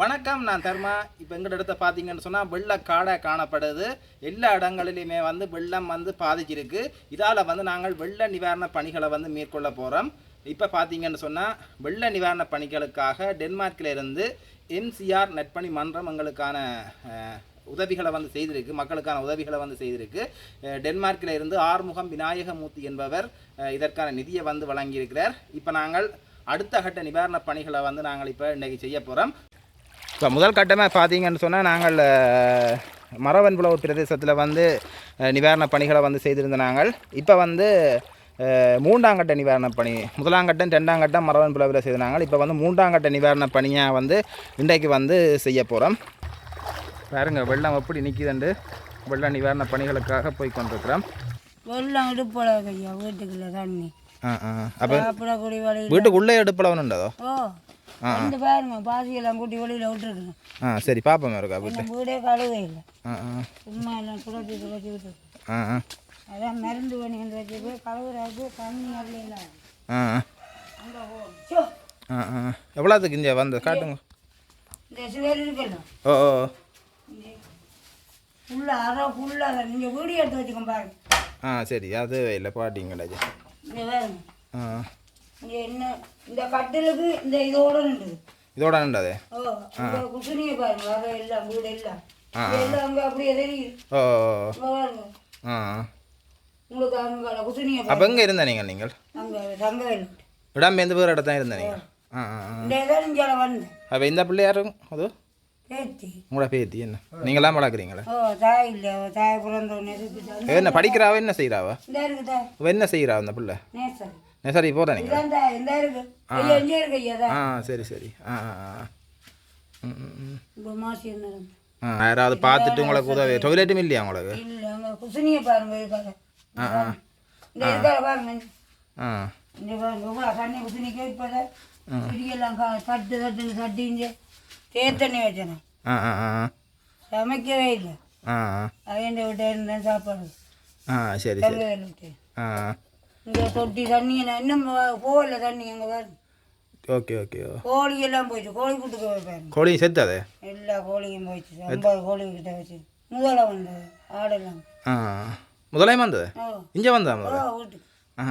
வணக்கம் நான் தர்மா. இப்போ எங்கிட்ட இடத்த பார்த்தீங்கன்னு சொன்னால் வெள்ள காடை காணப்படுது. எல்லா இடங்களிலுமே வந்து வெள்ளம் வந்து பாதிச்சிருக்கு. இதால் வந்து நாங்கள் வெள்ள நிவாரண பணிகளை வந்து மேற்கொள்ள போகிறோம் இப்போ பார்த்தீங்கன்னு சொன்னால் வெள்ள நிவாரண பணிகளுக்காக டென்மார்க்கில் இருந்து எம்சிஆர் நெற்பணி மன்றம் எங்களுக்கான உதவிகளை வந்து செய்திருக்கு. மக்களுக்கான உதவிகளை வந்து செய்திருக்கு. டென்மார்க்கில் இருந்து ஆறுமுகம் விநாயகமூர்த்தி என்பவர் இதற்கான நிதியை வந்து வழங்கியிருக்கிறார். இப்போ நாங்கள் அடுத்த கட்ட நிவாரண பணிகளை வந்து நாங்கள் இப்போ இன்றைக்கி செய்ய போகிறோம் இப்போ முதல் கட்டமாக பார்த்தீங்கன்னு சொன்னால் நாங்கள் மரவன்புலவு பிரதேசத்தில் வந்து அஹ், நிவாரண பணிகளை வந்து செய்திருந்த நாங்கள். இப்போ வந்து அஹ், மூன்றாம் கட்ட நிவாரண பணி முதலாம் கட்டம் ரெண்டாம் கட்டம் மரவன்புலவில் செய்த நாங்கள். இப்போ வந்து மூன்றாம் கட்ட நிவாரண பணியாக வந்து இன்றைக்கு வந்து செய்ய போகிறோம் பாருங்க வெள்ளம் எப்படி நிற்கிதுண்டு வெள்ள நிவாரண பணிகளுக்காக போய் கொண்டிருக்கிறோம். வெள்ளம் இடுப்பட ஐயா வீட்டுக்குள்ள தண்ணி. ஆ ஆ. அப்போ வீட்டுக்குள்ளே எடுப்பளவனுண்டதோ ஓ. வந்து பாருங்க பாசியெல்லாம் கூட்டி வெளியில் விட்டுருக்குறேன் ஆ சரி பாப்போம் இருக்கா வீட்டு வீடே கழுவே இல்லை. ஆ ஆ. சும்மா எல்லாம் சுழற்றி சுழற்றி விட்டு ஆ ஆ. அதான் மருந்து பண்ணி வந்து வச்சு கழுவுறாது தண்ணி ஆ அங்கே போகும் சோ ஆ ஆ. எவ்வளோத்துக்கு இங்கே வந்து? காட்டுங்க. இந்த சுவர் இருக்குல்ல. ஓ ஓ ஃபுல்லாக அரை ஃபுல்லாக நீங்கள் வீடியோ எடுத்து வச்சுக்கோங்க பாருங்க. ஆ சரி அது இல்லை இங்கே பாருங்க. ஆ. இங்கே என்ன இந்த கட்டிலுக்கு இந்த இதோட நின்றுது இதோட நண்டாதே ஓ குசுனியை பாருங்க வர எல்லாம் வீடு எல்லாம் எல்லாம் அங்கே அப்படியே தெரியுது. ஓ பாருங்க. ஆ. உங்களுக்கு அங்கே குசுனியை அப்போ எங்கே இருந்த நீங்கள் நீங்கள்? அங்கே தங்கவேல் இடம் எந்த பேர் இடத்தான் இருந்த நீங்கள்? ஆ ஆ ஆ. இந்த இடம் இங்கே வந்தேன் அப்போ இந்த பிள்ளை யாரும் அது? பேத்தி. உங்களோட பேத்தி என்ன? நீங்களாம் வளர்க்குறீங்களா? ஓ தாய் இல்லை தாய் பிறந்த உடனே சுற்றிட்டாங்க என்ன படிக்கிறாவா என்ன செய்கிறாவா என்ன செய்கிறா அந்த பிள்ளை? நேசர் நே சரி போகிறேன் நீங்கள் ஆ. சரி சரி. ஆ ஆ யாராவது பார்த்துட்டு உங்களுக்கு உதவி டொய்லெட்டும் இல்லையா உங்களுக்கு? பாருங்க ஆ ஆ. சமைக்கவே இல்லை. அவன் விட்டு சாப்பாடு? ஆ சரி ஆ. இங்கே தொட்டி தண்ணி இன்னும் போகல தண்ணி அங்கே பாருங்க ஓகே ஓகே ஓ. கோழி எல்லாம் போயிடுச்சு கோழி கூட்டுக்கு பாருங்க கோழியும் செத்தாதே? எல்லா கோழியும் போயிடுச்சு ஐம்பது கோழி கிட்ட வச்சு. முதல்ல வந்தது ஆடெல்லாம். ஆ முதலையும் வந்தது? இங்கே வந்தா முதல்ல? வீட்டுக்கு. ஆ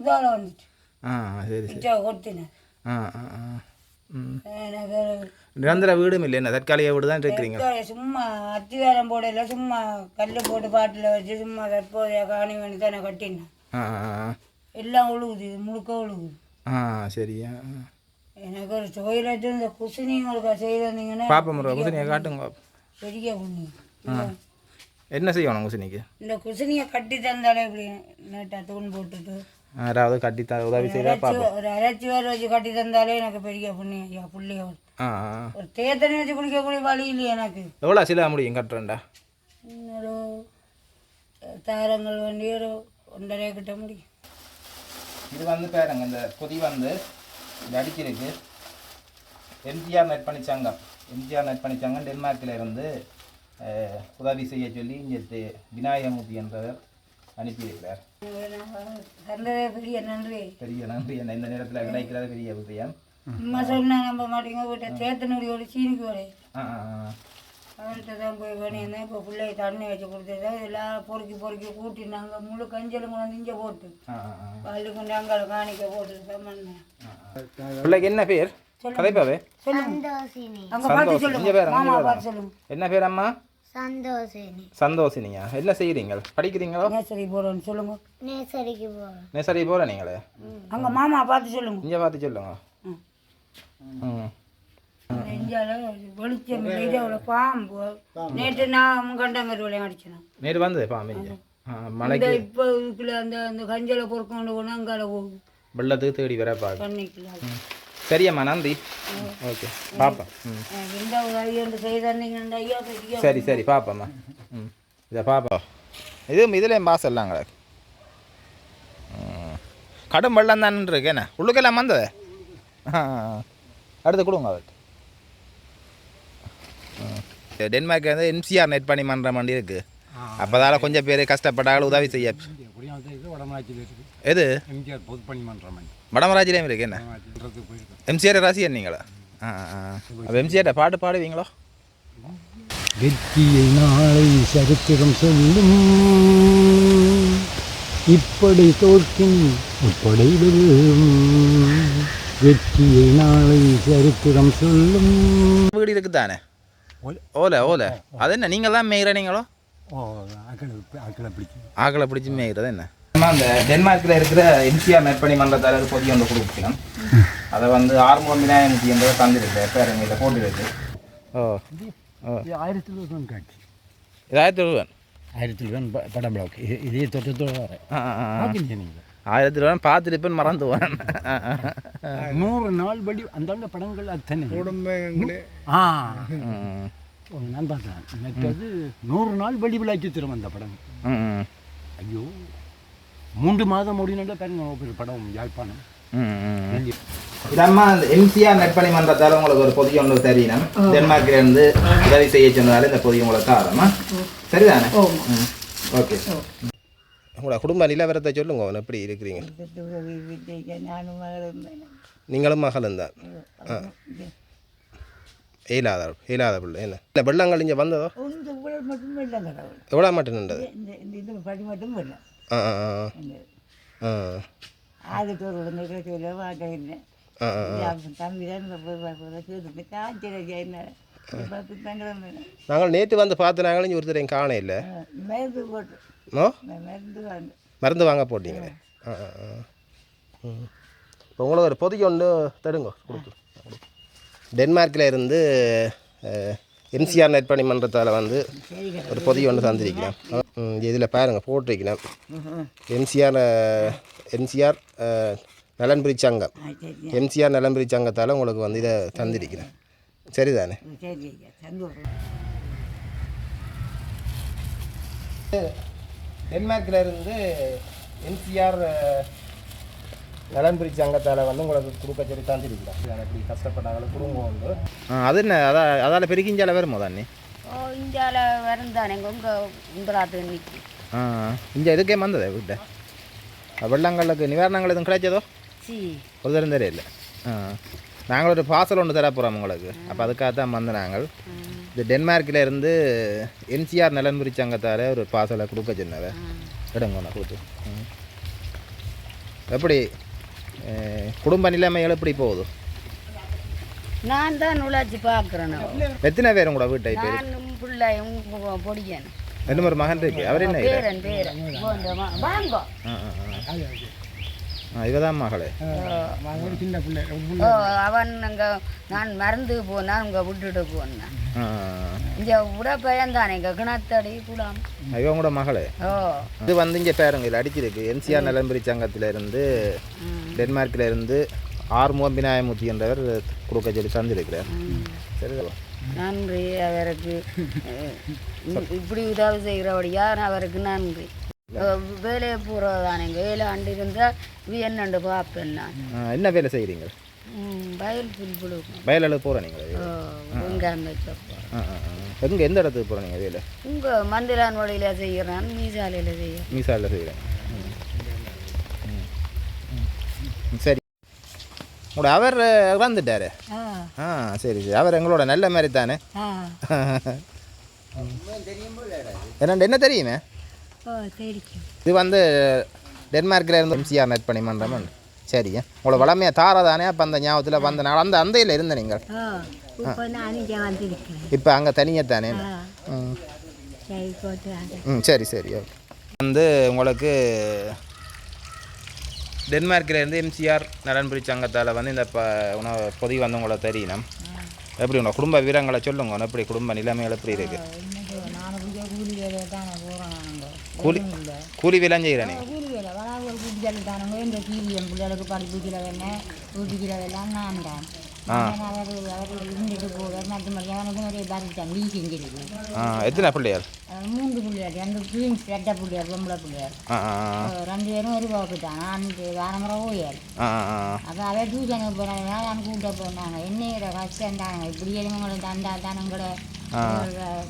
இதால வந்துச்சு. ஆ சரி சரி. இச்சா கொத்தினேன் ஆ ஆ ஆ. நிரந்தர வீடும் இல்லை என்ன தற்காலிக வீடு தான் இருக்கிறீங்க? சும்மா அத்திவாரம் போடல சும்மா கல் போட்டு பாட்டில் வச்சு சும்மா தற்போதைய காணி வேண்டி தானே கட்டினேன். எல்லாம் உழுகுது இது முழுக்க உழுகுது. ஆ சரி ஆ எனக்கு ஒரு தொழிலாச்சு இந்த குசினி உங்களுக்கு செய்து வந்தீங்கன்னா பாப்பா முறை குசினியை காட்டுங்க. பெரிய புண்ணியம் என்ன செய்யணும் குசினிக்கு? இந்த குசினியை கட்டி தந்தாலே இப்படி நீட்டாக தூண் போட்டுட்டு. யாராவது கட்டி த உதவி செய்தா பார்ப்போம் ஒரு அரைச்சி வேறு வச்சு கட்டி தந்தாலே எனக்கு பெரிய புண்ணியம் ஐயா ஆ. ஒரு தேத்தனி வச்சு குடிக்கக்கூடிய வழி இல்லையா எனக்கு. எவ்வளோ சில முடியும் கட்டுறேன்டா? ஒரு தாரங்கள் வண்டி ஒரு ஒன்றரை கிட்ட முடியும் இது வந்து பாருங்க இந்த கொதி வந்து இது அடிக்கிறதுக்கு எம்ஜிஆர் நெற்பணி சங்கம். எம்ஜிஆர் நெற்பணி சங்கம் டென்மார்க்கில் இருந்து உதவி செய்ய சொல்லி இங்கே விநாயகமூர்த்தி என்பவர் அனுப்பியிருக்கிறார். பெரிய நன்றி. பெரிய நன்றி. என்ன இந்த நேரத்தில் கிடைக்கிறது பெரிய விஷயம் அம்மா சொன்னா நம்ப மாட்டீங்க வீட்டை தேத்தனூரி ஒரு சீனிக்கு அவர்கிட்ட தான் போய் பண்ணியிருந்தேன் இப்போ பிள்ளை தண்ணி வச்சு கொடுத்தது எல்லாம் பொறுக்கி பொறுக்கி கூட்டினாங்க முழு கஞ்சலும் கொண்டு இங்கே போட்டு. பள்ளி கொண்டு அங்கே காணிக்க போட்டு பண்ணேன். பிள்ளைக்கு என்ன பேர்? கதைப்பாவே? சொல்லுங்க. என்ன பேர் அம்மா? சந்தோஷினி. சந்தோஷினியா? என்ன செய்கிறீங்க படிக்கிறீங்களோ? நேசரி போகிறோன்னு சொல்லுங்க. நேசரிக்கு போகிறோம் நெசரி போகிற நீங்களே. அங்கே மாமா பார்த்து சொல்லுங்க. இங்கே பார்த்து சொல்லுங்க. ம். வெளிச்சம் இதில் பாம்பு. நேற்று நான் அடிச்சேன் நேரு வந்தது இந்த மலைக்கு. இப்போ இதுக்குள்ள அந்த அந்த கஞ்சலை பொறுக்கொண்டு போனால் அங்கால போகும் வெள்ளத்துக்கு தேடி வர தண்ணிக்குள்ள சரியம்மா நன்றி. ஓகே எனக்கு இந்த உதவி செய்தீங்கன்னா சரி சரி பாப்பம்மா. ம். இதை பாப்பா. இது இதுலேயும் பாசம் எல்லாம் கிடக்கு. கடும் வெள்ளம் தான் இருக்கு என்ன? உள்ளுக்கெல்லாம் வந்தது? அடுத்து கொடுங்க அவர்கிட்ட. டென்மார்க் வந்து எம்சிஆர் நெட் பண்ணி பண்ணுற மாதிரி இருக்குது அப்போதால கொஞ்சம் பேர் கஷ்டப்பட்டாலும் உதவி செய்ய எது? பொதுப்பணி மன்றம் வடமராஜிலையும் இருக்கு என்ன? எம்சிஆர் ராசி நீங்களா? அப்போ எம்ஜிஆர்ட்ட பாட்டு பாடுவீங்களோ? வெற்றியை நாளை சரித்திரம் சொல்லும். இப்படி தோற்கும் இப்படி வெற்றியை நாளை சரித்திரம் சொல்லும். வீடு இருக்குதானே? ஓலை. ஓலை ஓலை. அது என்ன நீங்கள் தான் மேய்கிறீங்களோ ஓ ஆக்களை பிடிச்சி மேய்கிறது என்ன? அந்த டென்மார்க்கில் இருக்கிற எம்சிஆர் நற்பணி மன்றத்தால் ஒரு பொதி ஒன்று கொடுக்கணும். அதை வந்து ஆறுமுகம் விநாயகமூர்த்தி என்பதை தந்துருக்கு இதை போட்டுருக்கு ஓ ஓ. ஆயிரத்தி ரூபாய் காட்சி. இதாயிரத்தி ரூபாய் ஆயிரத்தி ரூபாய் படம் பிளாக் இதே தொட்டத்தோட வரேன் ஆ ஆ, நீங்கள் ஆயிரத்தி ரூபாய் பார்த்துருப்பேன் மறந்துவேன் நூறு நாள் படி அந்தாண்ட படங்கள் அத்தனை ஆ. ம் ஓ, நான் பார்த்தேன் மற்றது நூறு நாள் படி விழா சித்திரம் அந்த படம். ஐயோ மூன்று மாதம் முடினால பாருங்க ஒரு படம் யாழ்ப்பாணம். ம் இதம்மா அந்த எம்சிஆர் நற்பணி மன்றத்தால் உங்களுக்கு ஒரு பொதிய ஒன்று தெரியணும் டென்மார்க்ல இருந்து உதவி செய்ய சொன்னதால இந்த பொதிய உங்களுக்கு தாரமா சரிதானே? ஓகே. உங்களோட குடும்ப நிலவரத்தை சொல்லுங்க அவன் எப்படி இருக்கிறீங்க? நானும் மகளும் நீங்களும் மகளும் தான். ஆ. இயலாத இயலாத பிள்ளை என்ன? இல்லை வெள்ளங்கள் இங்கே வந்ததோ? எவ்வளோ மட்டும் நின்றது ஆ ஆ ஆ ஆ. ஆகத்தோர் உடனே சொல்ல தங்கம் நாங்கள் நேற்று வந்து பார்த்து நாங்களும் ஒருத்தரையும் காண இல்லை? ஓ மருந்து வாங்க போட்டீங்களே? ஆ. ஆ ஆ ம். இப்போ உங்களுக்கு ஒரு பொதிக்கு ஒன்று தருங்க கொடுத்து. டென்மார்க்கில் இருந்து எம்சிஆர் நெற்பணி மன்றத்தால் வந்து ஒரு பொதி ஒன்று தந்திருக்கிறேன். இதில் பாருங்கள் போட்டிருக்கிறேன். எம்சிஆர் எம்சிஆர் நலன்புரி சங்கம். எம்சிஆர் நலன்புரி சங்கத்தால் உங்களுக்கு வந்து இதை தந்திருக்கிறேன். சரிதானே? சரி டென்மார்க்கில் இருந்து எம்சிஆர் நலன்புரி சங்கத்தால் வந்து உங்களுக்கு கொடுக்க சொல்லி தந்திருக்கிறேன் எப்படி கஷ்டப்பட்டாங்களும் குடும்பம் வந்து. அது என்ன? அதான் அதால் பெருக்கிஞ்சால வருமோ தானே? ஓ இந்தியாவில் வருந்தானே உங்கள் உங்களாட்டு நிற்கி ஆ இங்கே இதுக்கே வந்ததே வீட்டை? வெள்ளங்களுக்கு நிவாரணங்கள் எதுவும் கிடைச்சதோ? சி. ஒரு தரம் தெரியல ஆ நாங்கள் ஒரு பார்சல் ஒன்று தர போகிறோம் உங்களுக்கு. அப்போ அதுக்காக தான் வந்து நாங்கள் இந்த டென்மார்க்கில் இருந்து என்சிஆர் நலன்புரி சங்கத்தால் ஒரு பார்சலை கொடுக்க சொன்னதை எடுங்க ஒன்று கொடுத்து. எப்படி? குடும்ப நிலைமைகள் எப்படி போகுது? நான் தான் உழைச்சி பார்க்குறேன். எத்தனை பேர் உங்களோட வீட்டை நானும் பிள்ளையும் பொடிக்கணும் ஒரு மகன் இருக்கு. அவர் என்ன இது? பேரன். பேரன் வாங்கோ. ஆ ஆ ஆ. ஆ இவ தான் மகளே சின்ன பிள்ளை அவன் அங்கே நான் மறந்து போனான் அங்கே விட்டுட்டு போனேன். இங்கே விட பயந்தானே இங்கே கிணத்தடி கூடாம கூட மகளே. ஓ. இது வந்து இங்கே பாருங்க இதில் அடிச்சிருக்கு என்சிஆர் நலம்பரி சங்கத்தில் இருந்து டென்மார்க்கில் இருந்து ஆறுமுகம் விநாயகமூர்த்தி என்றவர் கொடுக்க சொல்லி தந்திருக்கிறார். சரி நன்றி அவருக்கு. இப்படி உதவி செய்கிறபடியா அவருக்கு நன்றி. வேலையை போகிறதானே வேலை அண்டு இருந்தால் இது என்னண்டு பார்ப்பேன் நான் என்ன வேலை செய்கிறீங்க வயல் புல் வயலில் போகிற நீங்கள் ஆ எங்கே எந்த இடத்துக்கு போகிற நீங்கள் வேலை? உங்கள் மந்திரான் வழியில் செய்கிறேன் மீசாலையில் செய்கிறேன் மீசாலில் செய்கிறேன் சரி. உங்களோட அவர் வந்துட்டாரு ஆ. சரி சரி. அவர் எங்களோட நல்ல மாதிரி தானே? என்ன தெரியுமே? இது வந்து டென்மார்க்கில் இருந்து எம்சிஆர் நெட் பண்ணி பண்ணுறோம் சரி உங்களை வளமையாக தாரா தானே அப்போ அந்த ஞாபகத்தில் வந்த நாள் அந்த அந்தையில் இருந்த நீங்கள். இப்போ அங்கே தனியாக தானே ம். சரி சரி ஓகே. வந்து உங்களுக்கு டென்மார்க்கில் இருந்து எம்சிஆர் நலன்புரி சங்கத்தால் வந்து இந்த ப உணவு பொதி வந்து உங்களை தெரியணும் எப்படி உங்களோட குடும்ப வீரங்களை சொல்லுங்க எப்படி குடும்ப நிலைமைகள் எப்படி இருக்கு? இன்னைக்கு நானும் கொஞ்சம் கூலி கூலி கூலி வேலை செய்கிறேன் கூலி வேலை வராது ஒரு கூட்டி வேலை தானங்க இந்த டிவி என் பிள்ளைகளுக்கு படிப்புக்கிற வேலை ஊட்டிக்கிற வேலை நான் தான் எத்தனை பிள்ளையார் மூன்று பிள்ளையார் ரெண்டு ட்வீன்ஸ் ரெட்டை பிள்ளையார் பொம்பளை பிள்ளையார் ரெண்டு பேரும் ஒரு போட்டுட்டான் நான் வாரமுறை ஆ அப்போ அவ டியூஷனுக்கு போனாங்க நான் கூட்ட போனாங்க என்னையோட கஷ்டம் தானுங்க இப்படி எதுவும் தந்தா தானுங்களே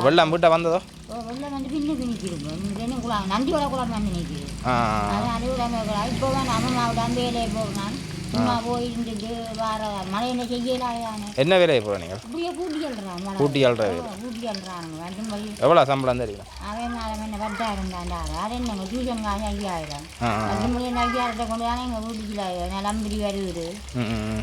வெள்ளம் வீட்டை வந்ததோ வெள்ள வந்து பின்னுக்கு நிற்கிறோம் நந்தி வர குழாம் வந்து விடாம இப்போ தான் நம்ம மாவட்டம் வேலையை போகிறான் சும்மா போய் இருந்துட்டு வார மழையில செய்யலாயானே என்ன வேலையை போகிற நீங்கள்? இப்படியே கூட்டி அல்றான் மழை. கூட்டி அல்ற வேலை கூட்டி அல்றானுங்க வந்து போய் எவ்வளோ சம்பளம் தெரியும் அவன் அவன் என்ன பத்தாயிரம் தாண்டா அது என்னங்க? டியூஷன் காசு ஐயாயிரம் அது முடியும் ஐயாயிரத்தை கொண்டு தானே எங்கள் வீட்டுக்கு நிலம்பரி வருது. ம் ம்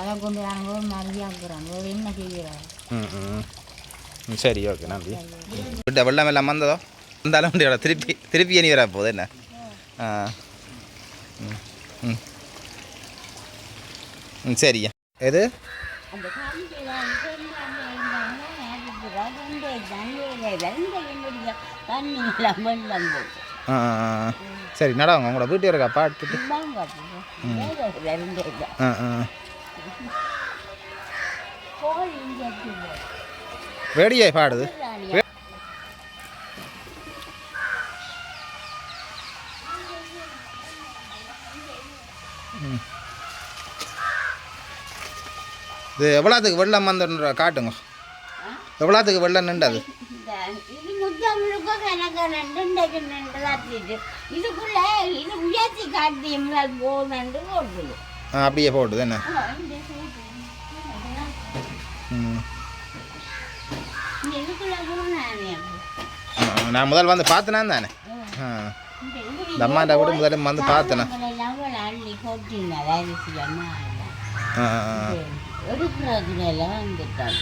அது கொண்டு நாங்கள் ஒரு மரியாதைக்கிறோம் வேறு என்ன செய்கிறோம் ம், ம். ம். சரி ஓகே. நன்றி. விட்ட வெள்ளம் எல்லாம் வந்ததோ? வந்தாலும் திருப்பி திருப்பி இனி வர போகுது என்ன? ஆ. ம். ம் சரியா எது. சரி நடவாங்க உங்களோட வீட்டு இருக்கா பாட்டுட்டு ரெண்டு ஆ ஆ கோழி இங்கே வேடியே பாடுது இது எவ்வளோத்துக்கு வெள்ளம் வந்துன்ற காட்டுங்க. எவ்வளோத்துக்கு வெள்ளம் நின்றது? போட்டுது. அப்படியே போடுது என்ன? நான் முதல் வந்து பார்த்தேனா தானே? ஆ. இந்த அம்மாண்ட கூட முதல்ல வந்து பார்த்தேனா? ஆ வந்துட்டாங்க.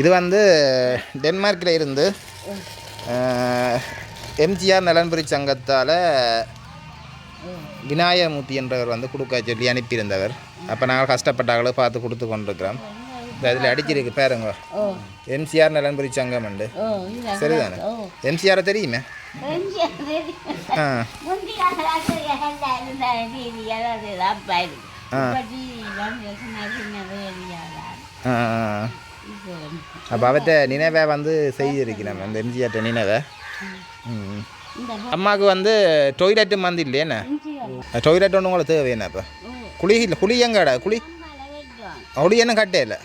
இது வந்து டென்மார்க்கில் இருந்து எம்ஜிஆர் நலன்புரி சங்கத்தால் விநாயகமூர்த்தி என்றவர் வந்து கொடுக்க சொல்லி அனுப்பியிருந்தவர். அப்போ நாங்கள் கஷ்டப்பட்டாங்களோ பார்த்து கொடுத்து கொண்டிருக்கிறோம். இதில் அடிச்சிருக்கு பாருங்க. எம்சிஆர் நலன்புரி சங்கம் உண்டு. ஓ இல்லை சரிதானே ஓ எம்சிஆரை தெரியுமே ஆ ஆ அப்போ அவற்றை நினைவை வந்து செய்திருக்கிறோம் அந்த எம்ஜிஆர்ட்ட நினைவை அம்மாவுக்கு வந்து டொய்லெட்டும் வந்து இல்லையேண்ணே டொய்லெட் ஒன்று உங்களுக்கு தேவை என்ன இப்போ குழி இல்லை குழி எங்கடா குழி அப்படி என்ன கட்டே இல்லை.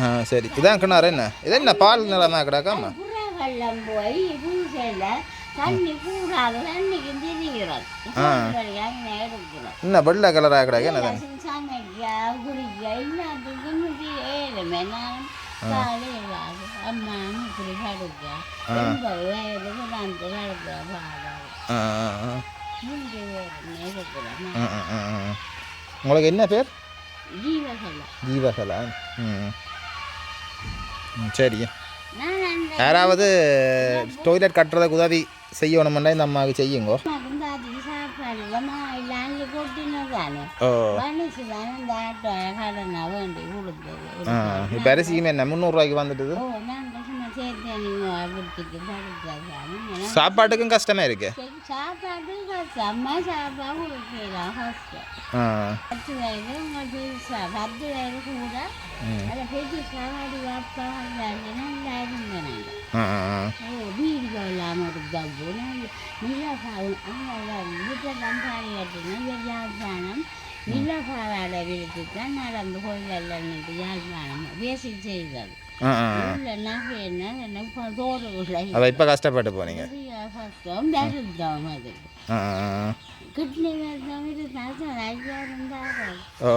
ஆ சரி. இதான் கிணறு என்ன? இது என்ன பால் நிலமா கிடக்காம வெள்ளம் போய் பூசையில் தண்ணி கூடாது தண்ணிக்கு திரிகிறோம் என்ன வெள்ளை கலராக கிடக்கு என்ன சமைக்க குடிக்க எல்லாத்துக்கும் ஏழுமே நான் காலையில் அம்மா இப்படி படுக்க எண்பது வயதுக்கு நான் படுக்க பாடம். உங்களுக்கு என்ன பேர் ஜீவகலை ஜீவகலா ம் ம், சரி நான் அந்த யாராவது டொய்லெட் கட்டுறதுக்கு உதவி செய்யணுமெண்டா இந்த அம்மாவுக்கு செய்யுங்கோ. இப்போ அரிசிக்குமே என்ன? முந்நூறுரூவாய்க்கு வந்துட்டுது? சாப்பாட்டுக்கும் கஷ்டமே இருக்கு. சாப்பாடு சாப்பாடு கொடுக்கலாம் கஷ்டம் பத்து வயது உங்கள் பத்து வயது கூட அதை பெரிய சாப்பாடு நல்லா வீடு இல்லாமல் வீட்டில் கம்பாரி கட்டினா யாழ்ப்பாணம் தான் நடந்து யாழ்ப்பாணம் பேசி செய்தது. என்ன இப்போ கஷ்டப்பட்டு போனீங்க. ஓ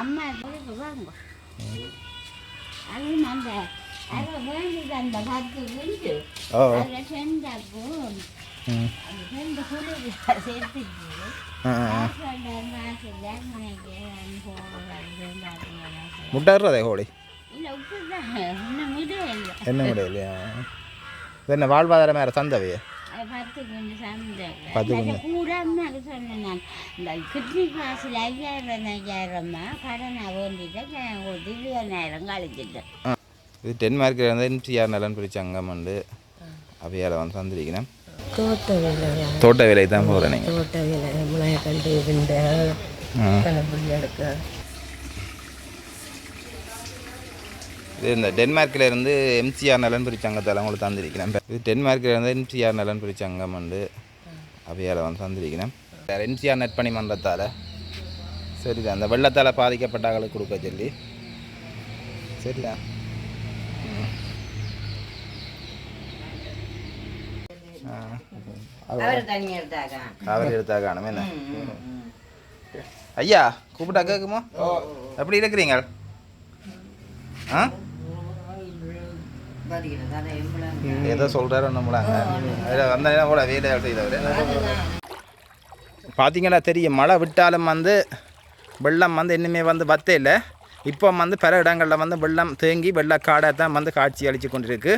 அம்மா ஓ முட்டாடுறதே ஹோலி என்ன முடியலையா என்ன வாழ்வாதாரம் வேறு சந்தவையே பத்து குண்டு சந்தை பத்து குண்டு. கூட அது சொன்னேன் நான் இந்த கிட்னி காசில் ஐயாயிரம் ஐயாயிரமா கடனை வேண்டிட்டு கொடுத்து இருபதாயிரம் கழிச்சிட்டேன் இது டென்மார்க்கில் இருந்து எம்சிஆர் நலன் பிரிச்ச அங்கம் உண்டு. அவையால் வந்து சந்திரிக்கிறேன் தோட்ட வேலை தோட்ட வேலை தான் போகிறேன் நீங்கள் தோட்ட வேலை முளைய கண்டு இந்த எடுக்க இது இந்த டென்மார்க்கில் இருந்து எம்சிஆர் நலன் பிரிச்ச அங்கத்தால் உங்களுக்கு தந்திருக்கிறேன். இது டென்மார்க்கில் இருந்து எம்சிஆர் நலன் பிரிச்ச அங்கம் உண்டு. அவையால் வந்து சந்திரிக்கிறேன் எம்சிஆர் நெற்பணி மன்றத்தால். சரிதான் அந்த வெள்ளத்தால் பாதிக்கப்பட்டவர்களுக்கு கொடுக்க சொல்லி. சரிதான் ம். ஆ. அவர் எடுத்தா காணும் என்ன? ஐயா கூப்பிட்டா கேட்குமோ எப்படி இருக்கிறீங்க? ஆ? ஏதோ சொல்கிறாரு நம்மளாங்க அதில் வந்த நேரம் கூட வேலை செய்தவர் பார்த்தீங்கன்னா தெரியும். மழை விட்டாலும் வந்து வெள்ளம் வந்து இன்னுமே வந்து வத்தே இல்லை. இப்போ வந்து பல இடங்களில் வந்து வெள்ளம் தேங்கி வெள்ளக்காடை தான் வந்து காட்சி அளித்து கொண்டிருக்கு.